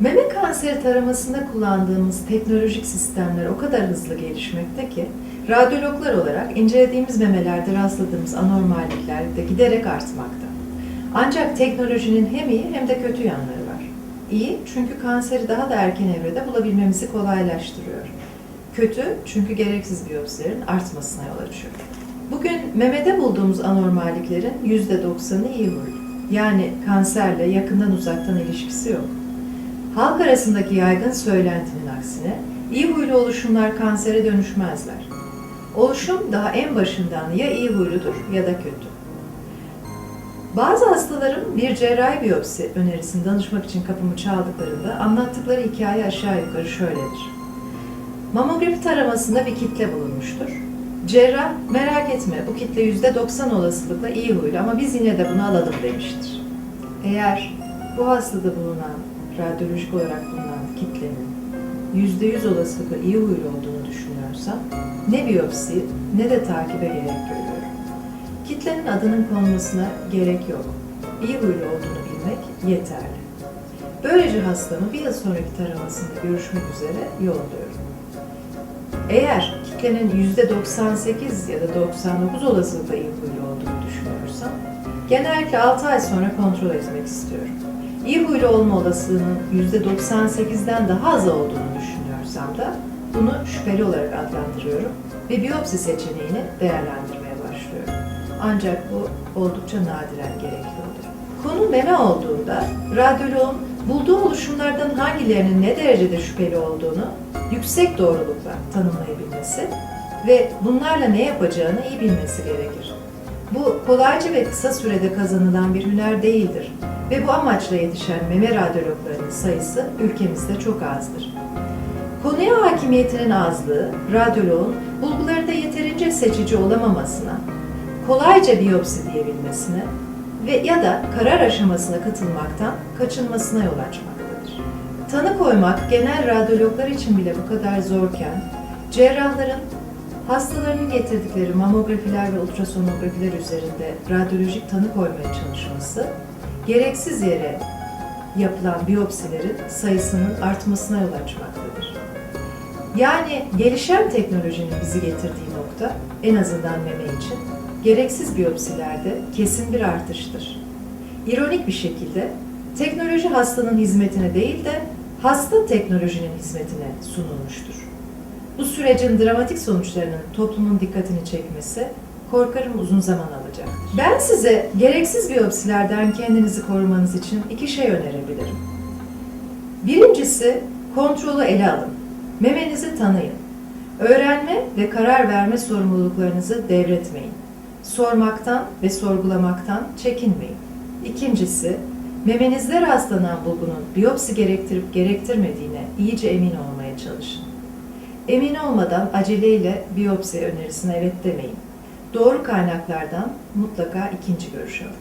Meme kanseri taramasında kullandığımız teknolojik sistemler o kadar hızlı gelişmekte ki radyologlar olarak incelediğimiz memelerde rastladığımız anormallikler de giderek artmakta. Ancak teknolojinin hem iyi hem de kötü yanları var. İyi çünkü kanseri daha da erken evrede bulabilmemizi kolaylaştırıyor. Kötü çünkü gereksiz biyopsilerin artmasına yol açıyor. Bugün memede bulduğumuz anormalliklerin %90'ı iyi huylu. Yani kanserle yakından uzaktan ilişkisi yok. Halk arasındaki yaygın söylentinin aksine iyi huylu oluşumlar kansere dönüşmezler. Oluşum daha en başından ya iyi huyludur ya da kötü. Bazı hastalarım bir cerrahi biyopsi önerisini danışmak için kapımı çaldıklarında anlattıkları hikaye aşağı yukarı şöyledir. Mamografi taramasında bir kitle bulunmuştur. Cerrah merak etme bu kitle %90 olasılıkla iyi huylu ama biz yine de bunu alalım demiştir. Eğer bu hastada bulunan, radyolojik olarak bulunan kitlenin %100 olasılıkla iyi huylu olduğunu düşünüyorsam ne biyopsi ne de takibe gerek görüyorum. Kitlenin adının konmasına gerek yok. İyi huylu olduğunu bilmek yeterli. Böylece hastamı bir yıl sonraki taramasında görüşmek üzere yolluyorum. Eğer kitlenin %98 ya da 99 olasılıkla iyi huylu olduğunu düşünüyorsam, genellikle 6 ay sonra kontrol etmek istiyorum. İyi huylu olma olasılığının %98'den daha az olduğunu düşünüyorsam da bunu şüpheli olarak adlandırıyorum ve biyopsi seçeneğini değerlendirmeye başlıyorum. Ancak bu oldukça nadiren gerekli oluyor. Konu meme olduğunda radyoloğun bulduğu oluşumlardan hangilerinin ne derecede şüpheli olduğunu yüksek doğrulukla tanımlayabilmesi ve bunlarla ne yapacağını iyi bilmesi gerekir. Bu kolayca ve kısa sürede kazanılan bir hüner değildir ve bu amaçla yetişen meme radyologlarının sayısı ülkemizde çok azdır. Konuya hakimiyetinin azlığı, radyoloğun bulgularında yeterince seçici olamamasına, kolayca biyopsi diyebilmesine ve ya da karar aşamasına katılmaktan kaçınmasına yol açmaktadır. Tanı koymak genel radyologlar için bile bu kadar zorken, cerrahların hastalarının getirdikleri mamografiler ve ultrasonografiler üzerinde radyolojik tanı koymaya çalışması, gereksiz yere yapılan biyopsilerin sayısının artmasına yol açmaktadır. Yani gelişen teknolojinin bizi getirdiği nokta, en azından meme için, gereksiz biyopsilerde kesin bir artıştır. İronik bir şekilde teknoloji hastanın hizmetine değil de hasta teknolojinin hizmetine sunulmuştur. Bu sürecin dramatik sonuçlarının toplumun dikkatini çekmesi korkarım uzun zaman alacaktır. Ben size gereksiz biyopsilerden kendinizi korumanız için iki şey önerebilirim. Birincisi kontrolü ele alın. Memenizi tanıyın. Öğrenme ve karar verme sorumluluklarınızı devretmeyin. Sormaktan ve sorgulamaktan çekinmeyin. İkincisi, memenizde rastlanan bulgunun biyopsi gerektirip gerektirmediğine iyice emin olmaya çalışın. Emin olmadan aceleyle biyopsi önerisine evet demeyin. Doğru kaynaklardan mutlaka ikinci görüş alın.